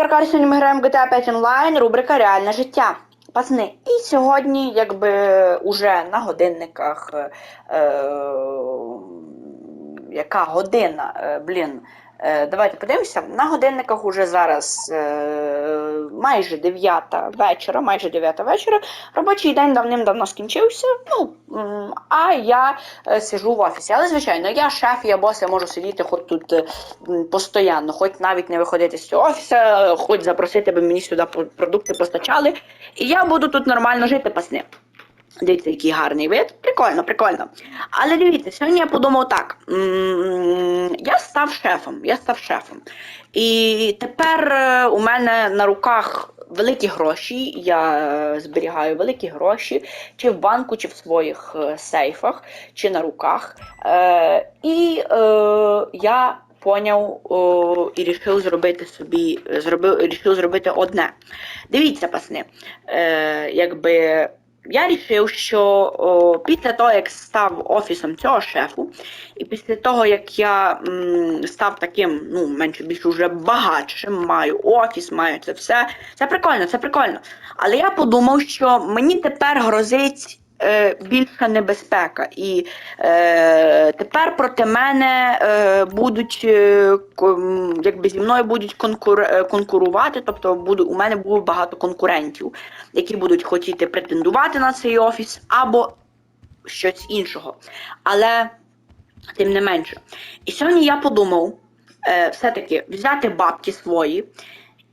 Каркар, сьогодні ми граємо GTA 5 онлайн, рубрика Реальне життя. Пацани, і сьогодні, якби уже на годинниках. Е, е, яка година, е, блін. Е, давайте подивимося. На годинниках уже зараз е, майже 9 вечора, майже 9 вечора. Робочий день давним-давно скінчився. Ну, а я е, сижу в офісі. Але, звичайно, я шеф, я бос, я можу сидіти хоч тут постійно, хоч навіть не виходити з цього офісу, хоч запросити, аби мені сюди продукти постачали. І я буду тут нормально жити, пасни. Дивіться, який гарний вид. Прикольно, прикольно. Але дивіться, сьогодні я подумав так. Я став шефом. Я став шефом. І тепер е, у мене на руках великі гроші. Я зберігаю великі гроші, чи в банку, чи в своїх е, сейфах, чи на руках. Е, І я поняв і рішив зробити собі, зробив, рішив зробити одне. Дивіться, пасни, якби. Я рішив, що о, після того, як став офісом цього шефу, і після того, як я м, став таким, ну, менше більше вже багатшим, маю офіс, маю це все. Це прикольно, це прикольно. Але я подумав, що мені тепер грозить. Е, Більша небезпека, і е, тепер проти мене е, будуть е, якби зі мною будуть конкур, е, конкурувати. Тобто буду, у мене буде багато конкурентів, які будуть хотіти претендувати на цей офіс або щось іншого. Але тим не менше. І сьогодні я подумав е, все-таки взяти бабки свої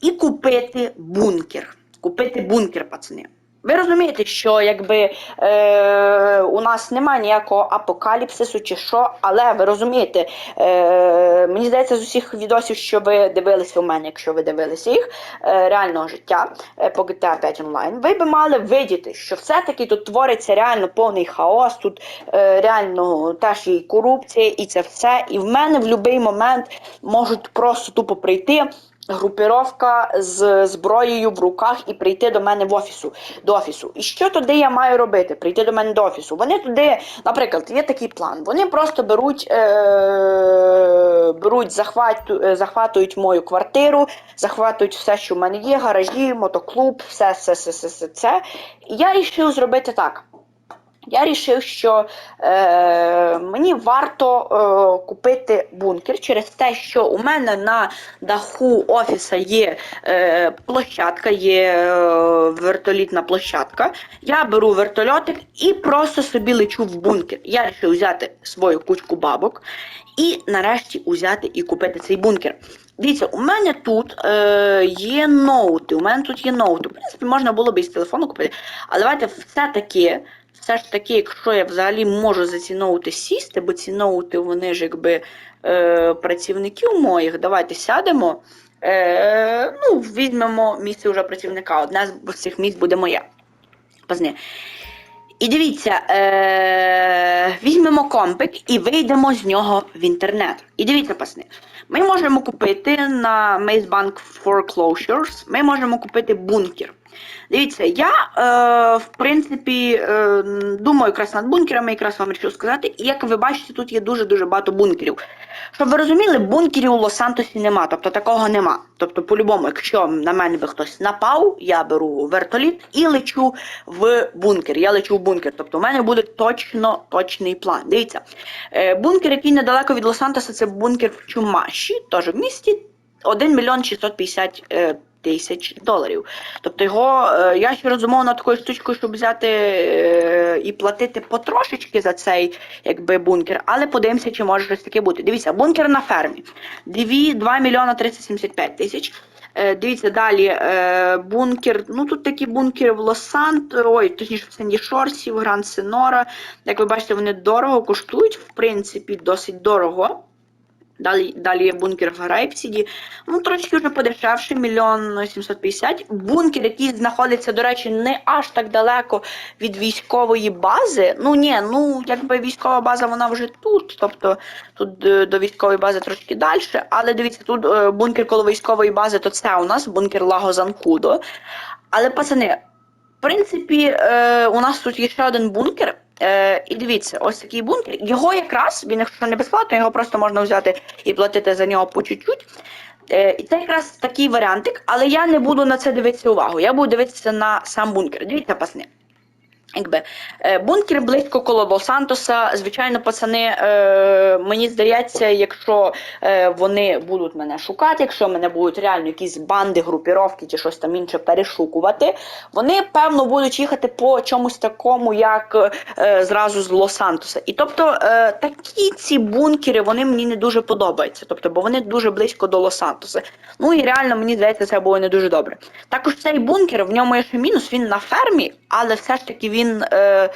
і купити бункер. Купити бункер, пацани. Ви розумієте, що якби е, у нас немає ніякого апокаліпсису чи що, але ви розумієте, е, мені здається, з усіх відосів, що ви дивилися у мене, якщо ви дивилися їх, е, реального життя е, по GTA 5 онлайн, ви би мали видіти, що все-таки тут твориться реально повний хаос, тут е, реально теж і корупція, і це все. І в мене в будь-який момент можуть просто тупо прийти. Групіровка з зброєю в руках і прийти до мене в офісу до офісу. І що туди я маю робити? Прийти до мене до офісу. Вони туди, наприклад, є такий план. Вони просто беруть, е- беруть, захвату, захватують мою квартиру, захватують все, що в мене є, гаражі, мотоклуб, все, все, все, все, все це. Я вирішив зробити так. Я вирішив, що е, мені варто е, купити бункер через те, що у мене на даху офіса є е, площадка, є е, вертолітна площадка. Я беру вертольотик і просто собі лечу в бункер. Я вирішив взяти свою кучку бабок і нарешті взяти і купити цей бункер. Дивіться, у мене тут е, є ноути. У мене тут є ноути. В принципі, можна було б із телефону купити. Але давайте все-таки, все ж таки, якщо я взагалі можу за ці ноути сісти, бо ці ноути, вони ж якби е, працівників моїх, давайте сядемо. Е, ну, візьмемо місце вже працівника. Одне з цих місць буде моє. Пазни. І дивіться, е- візьмемо компик і вийдемо з нього в інтернет. І дивіться, пасни, ми можемо купити на Maze Bank Foreclosures, ми можемо купити бункер. Дивіться, я, е, в принципі, е, думаю якраз над бункерами, якраз вам хочу сказати. І як ви бачите, тут є дуже-дуже багато бункерів. Щоб ви розуміли, бункерів у Лос-Сантосі нема, тобто такого нема. Тобто, по-любому, якщо на мене би хтось напав, я беру вертоліт і лечу в бункер. Я лечу в бункер. Тобто, у мене буде точно точний план. Дивіться, е, бункер, який недалеко від Лос-Сантоса, це бункер в Чумаші, теж в місті 1 мільйон 650 е, тисяч доларів. Тобто його е, я ще розумов над такою штучкою, щоб взяти е, і платити потрошечки за цей якби бункер, але подивимося, чи може щось таке бути. Дивіться, бункер на фермі. 2, 2 мільйона 375 тисяч. Е, Дивіться далі, бункер. Ну тут такі бункери в Лос-Сант, ой, точніше в Сенді Шорсі, в Гранд Сенора. Як ви бачите, вони дорого коштують, в принципі, досить дорого. Далі, далі є бункер в Грейпсіді. Ну, трошки вже подешевше, мільйон 750. Бункер, який знаходиться, до речі, не аж так далеко від військової бази. Ну ні, ну якби військова база, вона вже тут. Тобто тут е, до військової бази трошки далі. Але дивіться, тут е, бункер коло військової бази, то це у нас бункер Лаго Занкудо. Але, пацани, в принципі, е, у нас тут є ще один бункер. Е, і дивіться, ось такий бункер. Його якраз, він якщо не безплатно, його просто можна взяти і платити за нього по чуть-чуть. Е, і це якраз такий варіантик, але я не буду на це дивитися увагу. Я буду дивитися на сам бункер. Дивіться, пасни. Якби е, бункер близько коло Лос-Сантоса. Звичайно, пацани, е, мені здається, якщо е, вони будуть мене шукати, якщо мене будуть реально якісь банди, групіровки чи щось там інше перешукувати, вони певно будуть їхати по чомусь такому, як зразу з Лос-Сантоса. І тобто такі ці бункери вони мені не дуже подобаються. Тобто, бо вони дуже близько до Лос-Сантоса. Ну і реально мені здається, це було не дуже добре. Також цей бункер, в ньому є ще мінус, він на фермі, але все ж таки він е,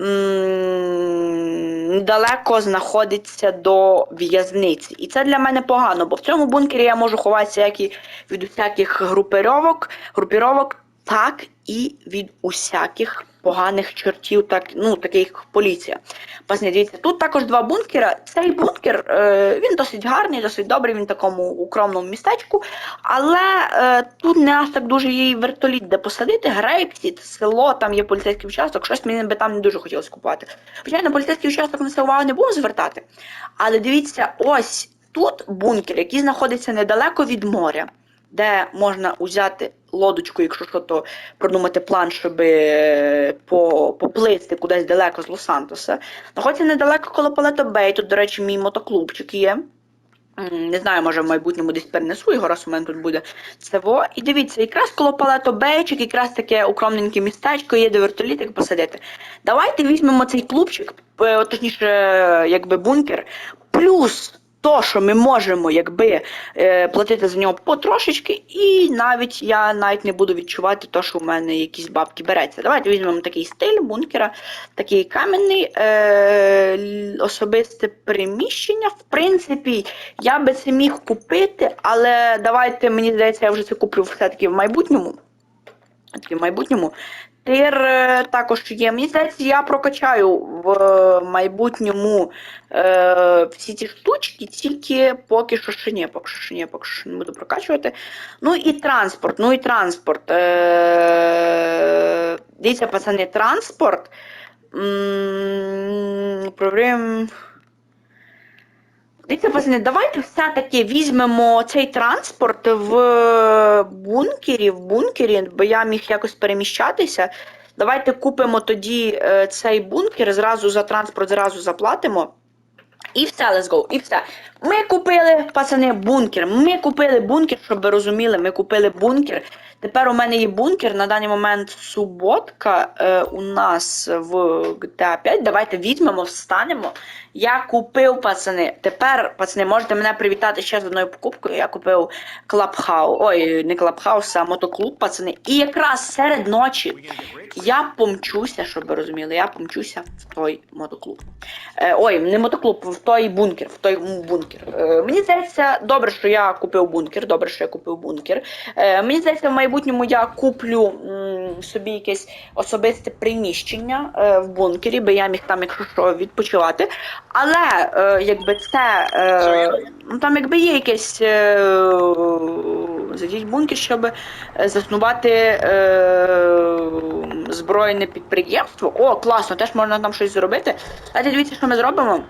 м, недалеко знаходиться до в'язниці. І це для мене погано, бо в цьому бункері я можу ховатися як і від усяких групировок, групіровок, так і від усяких поганих чортів, так, ну, таких поліція. Пасне, дивіться, тут також два бункера. Цей бункер е, він досить гарний, досить добрий, він в такому укромному містечку, але е, тут не аж так дуже є вертоліт, де посадити. Грейпсіт, село, там є поліцейський участок, щось мені би там не дуже хотілося купувати. Звичайно, поліцейський участок на це увагу не буду звертати. Але дивіться, ось тут бункер, який знаходиться недалеко від моря, де можна узяти лодочку, якщо що, то продумати план, щоб е, по, поплисти кудись далеко з Лос-Сантоса. Знаходиться недалеко коло Палето Бей, тут, до речі, мій мотоклубчик є. Не знаю, може в майбутньому десь перенесу його, раз у мене тут буде цево. І дивіться, якраз коло Палето Бейчик, якраз таке укромненьке містечко, є де вертолітик посадити. Давайте візьмемо цей клубчик, е, точніше, якби бункер, плюс то, що ми можемо якби е, платити за нього потрошечки, і навіть я навіть не буду відчувати то, що в мене якісь бабки береться. Давайте візьмемо такий стиль бункера, такий кам'яний е, особисте приміщення. В принципі, я би це міг купити, але давайте, мені здається, я вже це куплю все-таки в майбутньому. В майбутньому. Тир е, також є. Мені здається, я прокачаю в майбутньому е, всі ці штучки, тільки поки що ще ні, поки що ще ні, поки що не буду прокачувати. Ну і транспорт, ну і транспорт. Е, дивіться, пацани, транспорт. Проблем. Дивіться, пацани, давайте все-таки візьмемо цей транспорт в бункері, в бункері, бо я міг якось переміщатися. Давайте купимо тоді е, цей бункер, зразу за транспорт зразу заплатимо. І все, let's go, і все. Ми купили, пацани, бункер. Ми купили бункер, щоб ви розуміли, ми купили бункер. Тепер у мене є бункер. На даний момент суботка е, у нас в GTA 5. Давайте візьмемо, встанемо. Я купив, пацани. Тепер, пацани, можете мене привітати ще з одною покупкою. Я купив Клабхаус. Ой, не Клабхаус, а мотоклуб, пацани. І якраз серед ночі я помчуся, щоб ви розуміли, я помчуся в той мотоклуб. Е, ой, не мотоклуб, в той бункер, в той м, бункер. Е, мені здається, добре, що я купив бункер. Добре, що я купив бункер. Е, мені здається, в майбутньому я куплю м, собі якесь особисте приміщення е, в бункері, бо я міг там, якщо що, відпочивати. Але е, якби це е, ну там якби є якесь е, зайдіть бункер, щоб заснувати е, збройне підприємство. О, класно, теж можна там щось зробити. Давайте дивіться, що ми зробимо.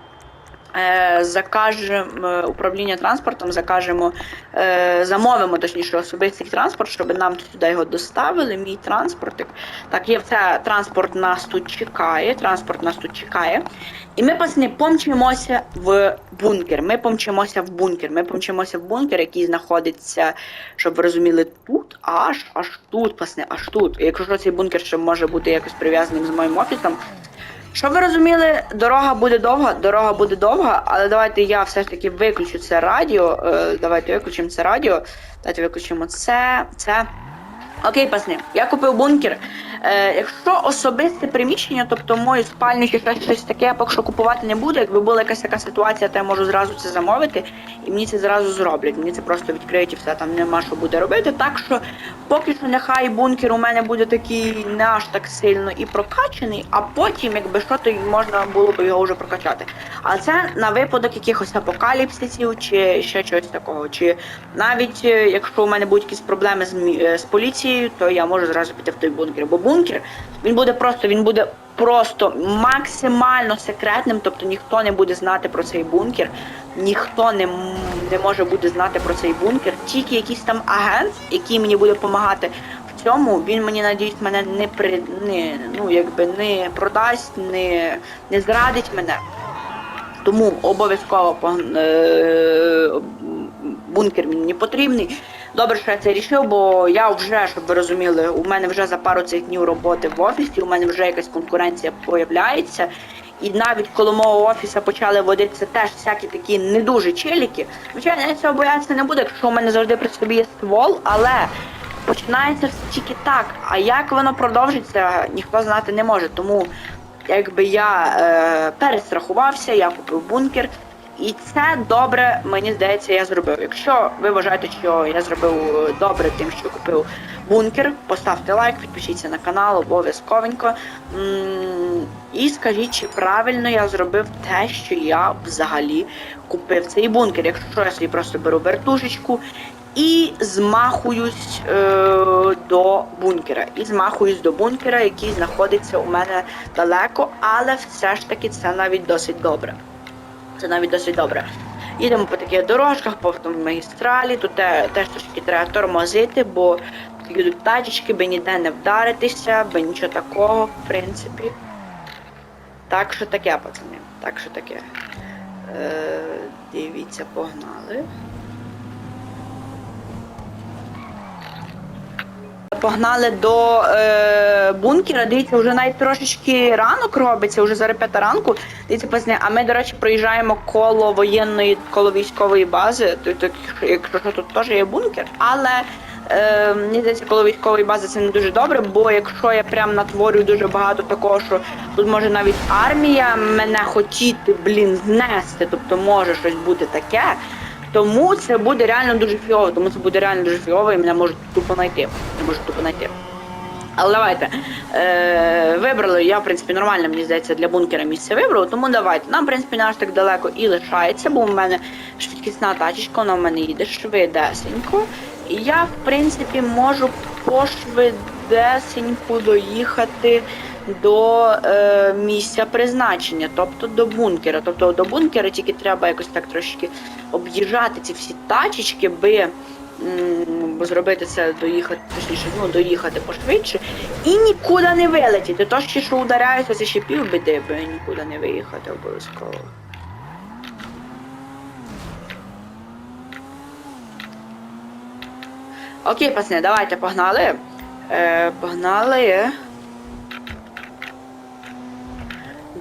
Е, закажемо е, управління транспортом, закажемо, е, замовимо точніше особистий транспорт, щоб нам туди його доставили. Мій транспортик. Так, є все, транспорт нас тут чекає. Транспорт нас тут чекає. І ми пацани помчимося в бункер. Ми помчимося в бункер. Ми помчимося в бункер, який знаходиться, щоб ви розуміли, тут, аж аж тут, пацани, аж тут. І якщо що, цей бункер ще може бути якось прив'язаним з моїм офісом. Щоб ви розуміли, дорога буде довга, дорога буде довга, але давайте я все ж таки виключу це радіо. Е, давайте виключимо це радіо. Давайте виключимо це, це. Окей, пасни, я купив бункер. Е, якщо особисте приміщення, тобто мою спальню чи щось, таке, я поки що купувати не буду. Якби була якась така ситуація, то я можу зразу це замовити, і мені це зразу зроблять. Мені це просто відкриють і все, там нема що буде робити. Так що поки що нехай бункер у мене буде такий не аж так сильно і прокачаний, а потім, якби що, то можна було б його вже прокачати. А це на випадок якихось апокаліпсисів чи ще чогось такого. Чи навіть е, якщо у мене будуть якісь проблеми з, е, з поліцією, то я можу зразу піти в той бункер. Бо бункер він буде просто, він буде просто максимально секретним, тобто ніхто не буде знати про цей бункер, ніхто не не може буде знати про цей бункер. Тільки якийсь там агент, який мені буде допомагати в цьому, він мені надіюсь мене не при не, ну якби не продасть, не, не зрадить мене. Тому обов'язково е, бункер мені потрібний. Добре, що я це рішив, бо я вже, щоб ви розуміли, у мене вже за пару цих днів роботи в офісі, у мене вже якась конкуренція появляється. І навіть коли мого офісу почали водитися теж всякі такі не дуже челіки. Звичайно, я цього боятися не буду, якщо у мене завжди при собі є ствол, але починається все тільки так. А як воно продовжиться, ніхто знати не може. Тому якби я е, перестрахувався, я купив бункер. І це добре, мені здається, я зробив. Якщо ви вважаєте, що я зробив е, добре тим, що купив бункер, поставте лайк, підпишіться на канал, обов'язковенько. І скажіть, чи правильно я зробив те, що я взагалі купив цей бункер. Якщо я собі просто беру вертушечку і змахуюсь е, до бункера. І змахуюсь до бункера, який знаходиться у мене далеко, але все ж таки це навіть досить добре. Це навіть досить добре. Їдемо по таких дорожках, по автомагістралі, тут те- теж трошки треба тормозити, бо йдуть тачечки, би ніде не вдаритися, би нічого такого, в принципі. Так що таке, пацани. Так що таке. Е, дивіться, погнали. Погнали до е, бункера. Дивіться, вже навіть трошечки ранок робиться, вже зараз п'ята ранку. Дивіться, пацани, а ми, до речі, проїжджаємо коло воєнної, коло військової бази. Тут, якщо що, тут теж є бункер. Але е, мені здається, коло військової бази це не дуже добре, бо якщо я прям натворю дуже багато такого, що тут може навіть армія мене хотіти, блін, знести, тобто може щось бути таке. Тому це буде реально дуже фіово, тому це буде реально дуже фіово і мене можуть тупо знайти. Можуть тупо знайти. Але давайте. Е, вибрали, я, в принципі, нормально, мені здається, для бункера місце вибрав, тому давайте. Нам, в принципі, не аж так далеко і лишається, бо в мене швидкісна тачечка, вона в мене їде швидесенько. І я, в принципі, можу пошвидесенько доїхати до е, місця призначення, тобто до бункера. Тобто до бункера тільки треба якось так трошки об'їжджати ці всі тачечки, би м, зробити це, доїхати, точніше, ну, доїхати пошвидше і нікуди не вилетіти. То ще що ударяються, це ще півбіди, би нікуди не виїхати обов'язково. Окей, пацани, давайте погнали. Е, погнали.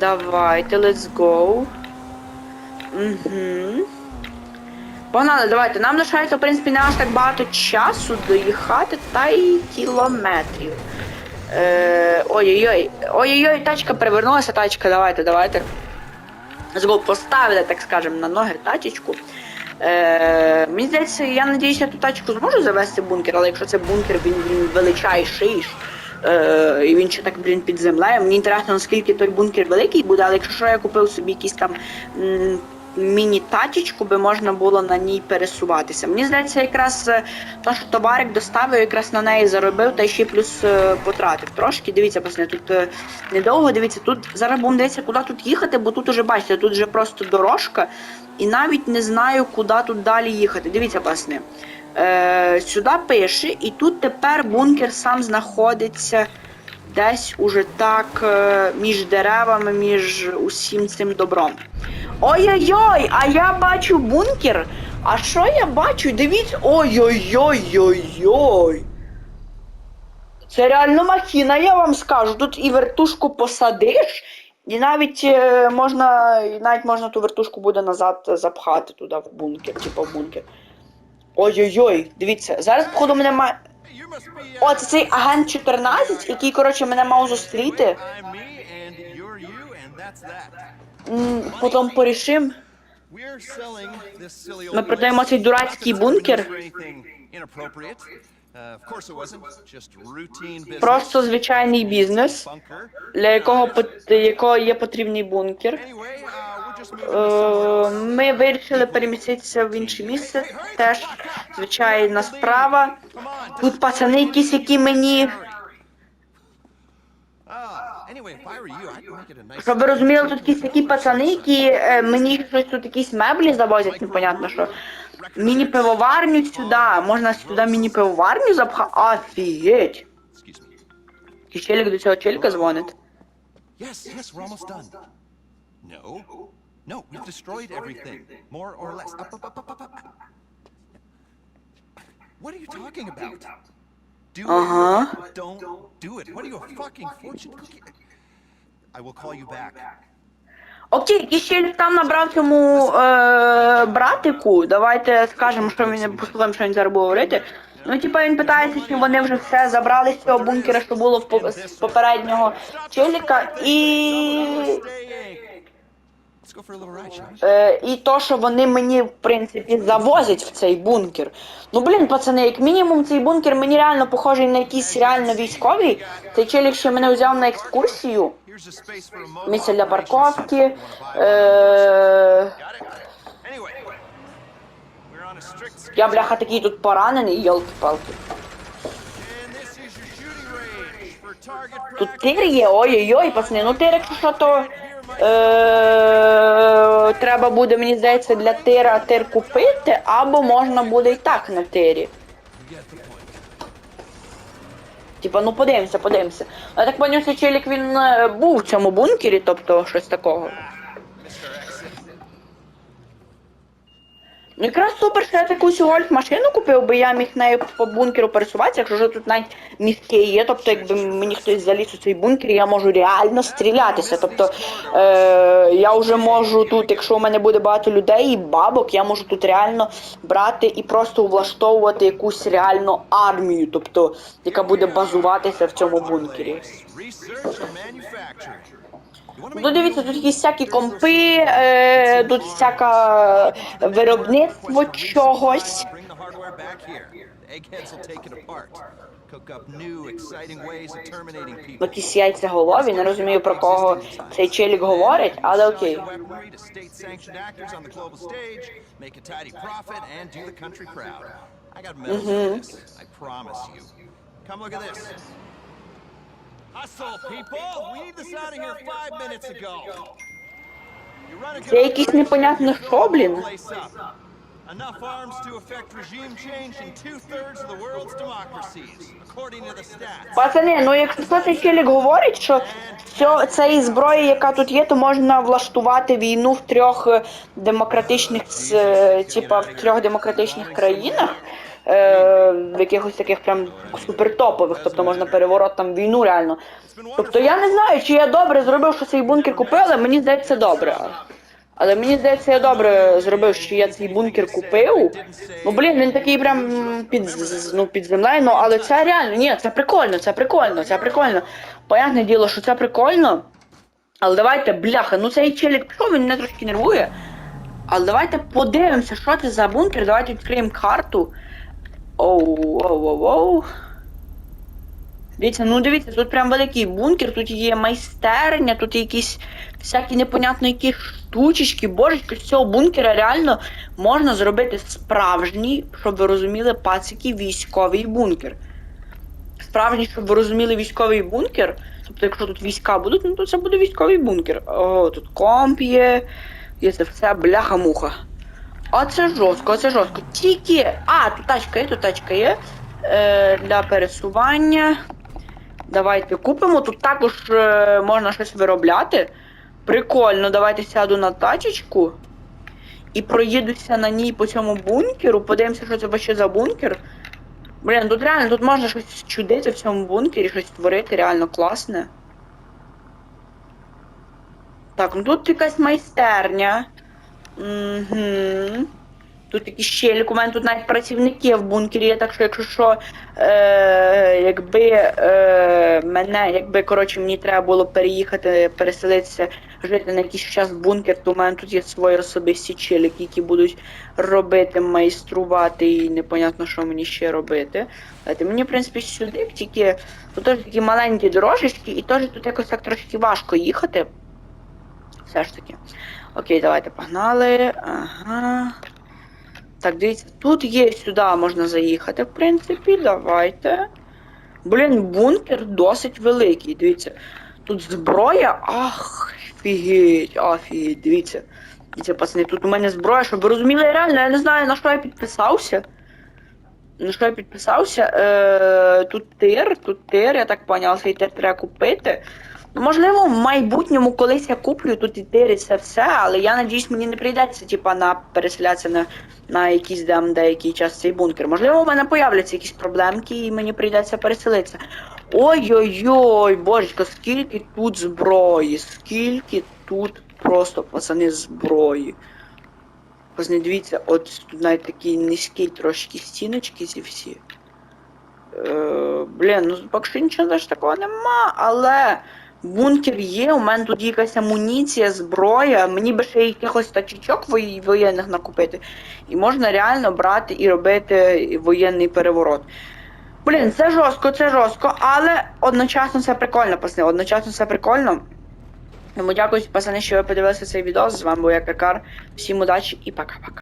Давайте, let's go. Угу. Погнали, давайте. Нам лишається, в принципі, не аж так багато часу доїхати та й кілометрів. Е, Ой-ой-ой. Ой-ой-ой, тачка перевернулася, тачка, давайте, давайте. Go, поставили, так скажемо, на ноги тачечку. Е, мені здається, я надіюся, я ту тачку зможу завести в бункер, але якщо це бункер, він, він величайший. Е, і він ще так, блін, під землею. Мені інтересно, наскільки той бункер великий буде, але якщо що, я купив собі якийсь там міні-тачечку, би можна було на ній пересуватися. Мені здається, якраз е, то, що товарик доставив, якраз на неї заробив, та ще плюс е, потратив трошки. Дивіться, пасне, тут недовго, дивіться, тут зараз будемо дивитися, куди тут їхати, бо тут уже бачите, тут вже просто дорожка. І навіть не знаю, куди тут далі їхати. Дивіться, пасне. Е, сюди пише, і тут тепер бункер сам знаходиться десь уже так е, між деревами, між усім цим добром. Ой-ой-ой, а я бачу бункер. А що я бачу? Дивіться. Ой-ой-ой-ой-ой. Це реально махіна, я вам скажу. Тут і вертушку посадиш, і навіть е, можна, і навіть можна ту вертушку буде назад запхати туди в бункер, типу в бункер. Ой-ой-ой, дивіться, зараз, походу, мене має. О, це цей агент 14, який, коротше, мене мав зустріти. Потім порішим. Ми продаємо цей дурацький бункер. Uh. Просто звичайний бізнес, для якого якого є потрібний бункер. Uh, Е, Ми вирішили переміститися в інше місце. Теж звичайна справа. Тут пацани якісь, які мені. Ah. Щоб ви розуміли, тут якісь такі пацани, які е, мені щось тут якісь меблі завозять, непонятно що. Можна сюди міні-пивоварню запхати. Офігеть! Excuse me. І челік до цього челіка дзвонить. Yes, yes, we're almost done. No, no, we've destroyed everything, more or less. Up, up, up, up, up, up. What are you talking about? Do Uh-huh. it. Don't do it. What are you, a fucking fortune cookie? I will call you back. Окей, який челік там набрав цьому е, братику. Давайте скажемо, що він послухаємо, що він зараз буде говорити. Ну, типа він питається, чи вони вже все забрали з цього бункера, що було з попереднього челіка, і. Е, і то, що вони мені, в принципі, завозять в цей бункер. Ну, блін, пацани, як мінімум, цей бункер мені реально похожий на якийсь реально військовий. Цей челік ще мене взяв на екскурсію. Місце для парковки. Е, я, бляха, такий тут поранений, йолки-палки. Тут тир є, ой-ой-ой, пацани, ну тир, якщо що, то е, треба буде, мені здається, для тира тир купити, або можна буде і так на тирі. You get the point. Типа, ну подивимося, подивимося. Я так поняв, що челік він е, був в цьому бункері, тобто щось такого. Якраз супер, що я таку цю гольф-машину купив, бо я міг нею по бункеру пересуватися, якщо ж тут навіть містки є, тобто якби мені хтось заліз у цей бункер, я можу реально стрілятися. Тобто е, я вже можу тут, якщо у мене буде багато людей і бабок, я можу тут реально брати і просто влаштовувати якусь реальну армію, тобто яка буде базуватися в цьому бункері. Ну дивіться, тут якісь всякі компи, е, тут всяке виробництво чогось. People. Якісь яйця голові, не розумію про кого цей челік говорить, але окей. Sell Hustle, people! We need this out of here five minutes ago. You run a Це якийсь непонятне що, блін. place up. Enough arms to effect regime change in two-thirds of the world's democracies, according to the stats. Пацани, ну якщо що цей челік говорить, що все цієї зброї, яка тут є, то можна влаштувати війну в трьох е, демократичних, с- е, типа в трьох демократичних країнах. Е, якихось таких прям супертопових, тобто можна переворот там війну реально. Тобто я не знаю, чи я добре зробив, що цей бункер купив, але мені здається добре. Але мені здається, я добре зробив, що я цей бункер купив. Ну блін, він такий прям під, ну, під землею, ну але це реально, ні, це прикольно, це прикольно, це прикольно. Понятне діло, що це прикольно. Але давайте, бляха, ну цей челік пішов, він мене трошки нервує. Але давайте подивимося, що це за бункер. Давайте відкриємо карту. Оу, оу, оу, оу. Дивіться, ну дивіться, тут прям великий бункер, тут є майстерня, тут якісь всякі непонятно які штучечки, божечки, з цього бункера реально можна зробити справжній, щоб ви розуміли, пацики, військовий бункер. Справжній, щоб ви розуміли, військовий бункер. Тобто, якщо тут війська будуть, ну то це буде військовий бункер. О, тут комп є, є це все бляха-муха. А це жорстко, це жорстко. Тільки. А, тут тачка є, тут тачка є. Е, для пересування. Давайте купимо. Тут також е, можна щось виробляти. Прикольно, давайте сяду на тачечку. І проїдуся на ній по цьому бункеру. Подивимося, що це вообще за бункер. Блін, тут реально тут можна щось чудити в цьому бункері, щось створити, реально класне. Так, ну тут якась майстерня. Угу. Тут якийсь щелік, у мене тут навіть працівники в бункері є, так що якщо що, е, якби е, мене, якби коротше мені треба було переїхати, переселитися, жити на якийсь час в бункер, то у мене тут є свої особисті челіки, які будуть робити, майструвати і непонятно, що мені ще робити. Знаєте, мені, в принципі, сюди, тільки тут теж такі маленькі дорожечки, і теж тут якось так трошки важко їхати. Все ж таки. Окей, давайте погнали. Ага. Так, дивіться, тут є сюди можна заїхати, в принципі, давайте. Блін, бункер досить великий, дивіться. Тут зброя? Ах, офігеть, офігеть, дивіться. Дивіться, пацани, тут у мене зброя, щоб ви розуміли, реально, я не знаю, на що я підписався. На що я підписався? Е, тут тир, тут тир, я так поняв, цей тир треба купити. Можливо, в майбутньому колись я куплю тут і тир, це все, але я надіюсь, мені не прийдеться, типа, на переселятися на, на якийсь там деякий час цей бункер. Можливо, у мене появляться якісь проблемки, і мені прийдеться переселитися. Ой-ой-ой, божечко, скільки тут зброї, скільки тут просто, пацани, зброї. Не дивіться, от тут навіть такі низькі трошки стіночки ці всі. Е, блін, ну поки що нічого теж такого нема, але бункер є, у мене тут якась амуніція, зброя, мені би ще якихось тачечок воєнних накупити. І можна реально брати і робити воєнний переворот. Блін, це жорстко, це жорстко, але одночасно це прикольно, пацани, одночасно це прикольно. Тому дякую, пацани, що ви подивилися цей відео. З вами був я Каркар. Всім удачі і пока-пока.